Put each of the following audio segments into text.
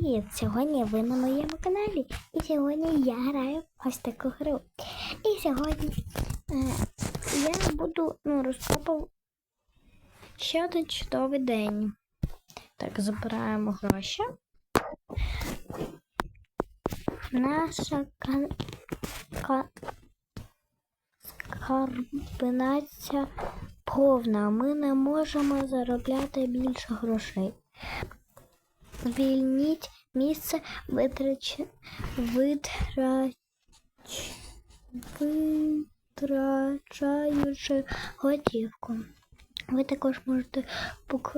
Привіт! Сьогодні ви на моєму каналі. І сьогодні я граю в ось таку гру. І сьогодні е, я буду ну, розкопав ще один чудовий день. Так, забираємо гроші. Наша кан... ка... скарбинація повна. Ми не можемо заробляти більше грошей. Звільніть місце витрач... витрач... витрачаючи готівку. Ви також можете пок...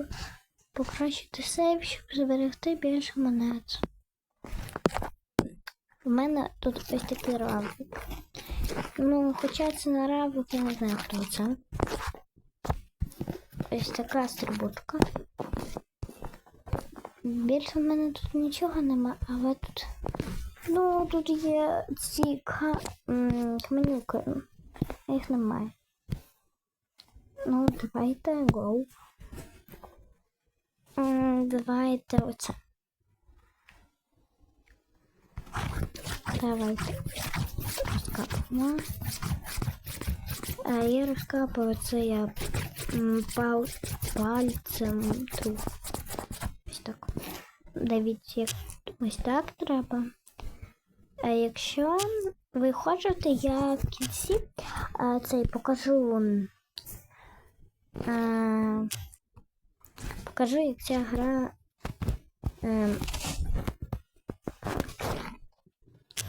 покращити сейф, щоб зберегти більше монет. У мене тут ось такий равлик. Ну, хоча це не равлик, я не знаю, хто це. Ось така стрибутка. Більше в мене тут нічого нема, але тут. Ну, тут є ці ка... м, каменюки. А Їх немає. Ну, давайте go. М, Давайте оце. Давайте. Розкапуємо. А я розкапую це я м, пал... пальцем тру. Дивіться, ось так треба. А якщо ви хочете, я в кінці а, цей покажу. А, покажу, як ця гра А,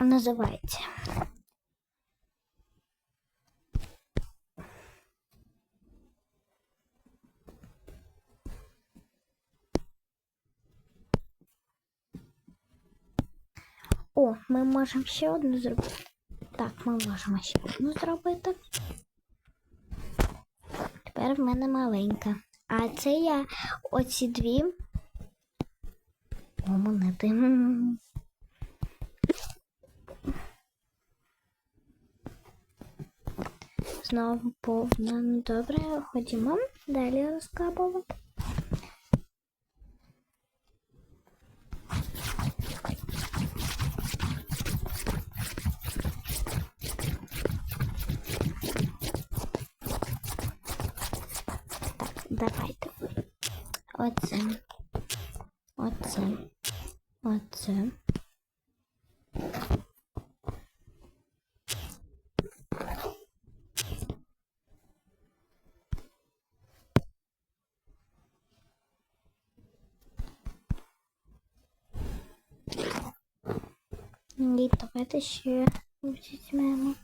називається. О, ми можемо ще одну зробити. Так, ми можемо ще одну зробити. Тепер в мене маленька. А це я оці дві. О, монети. Знову повна. Ну, Добре, ходімо далі розкапувати. Давайте. Оце. Оце. Оце. І давайте ще візьмемо.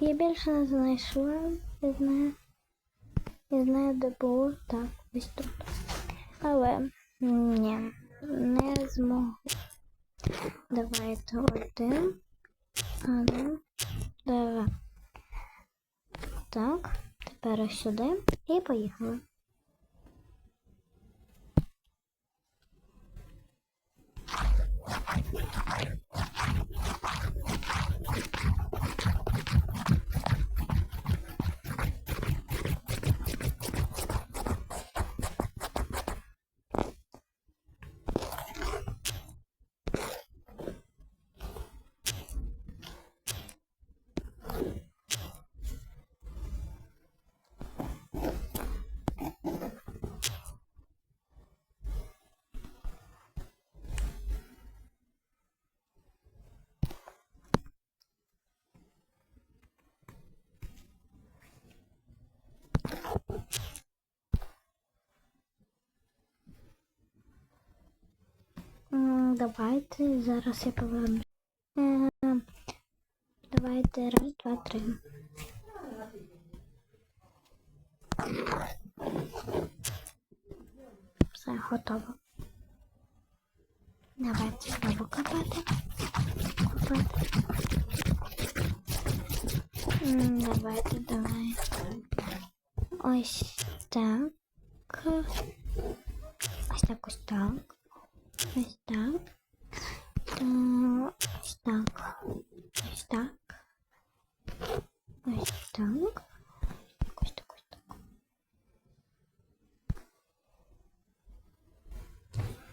Я більше не знайшла. Я знаю. Я знаю, де було. Так, ось тут. Але ні, не змогу. Давайте один. А ну, давай. Так, тепер сюди і поїхали. Давайте зараз я поверну. Е, Давайте раз, два, три. Все готово. Давайте знову копати. Копати. Давайте, давай. Ось так. Ось так, ось так. Ось так. Та, Ось так. Ось так. Ось так. Ось так, ось так.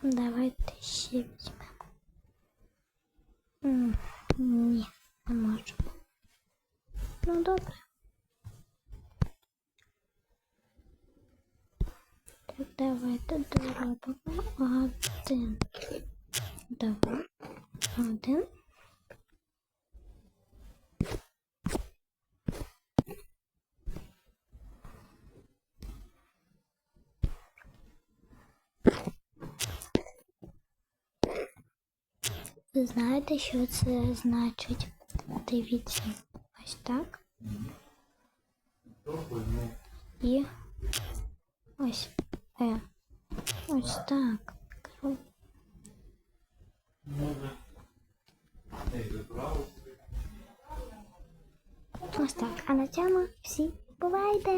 Давайте ще візьмемо. Не можемо. Ну, добре. давайте доробимо один. Два. Один. Ви знаєте, що це значить? Дивіться. Ось так. І ось. Е. Ось так. Ось так. А на цьому всі бувайте!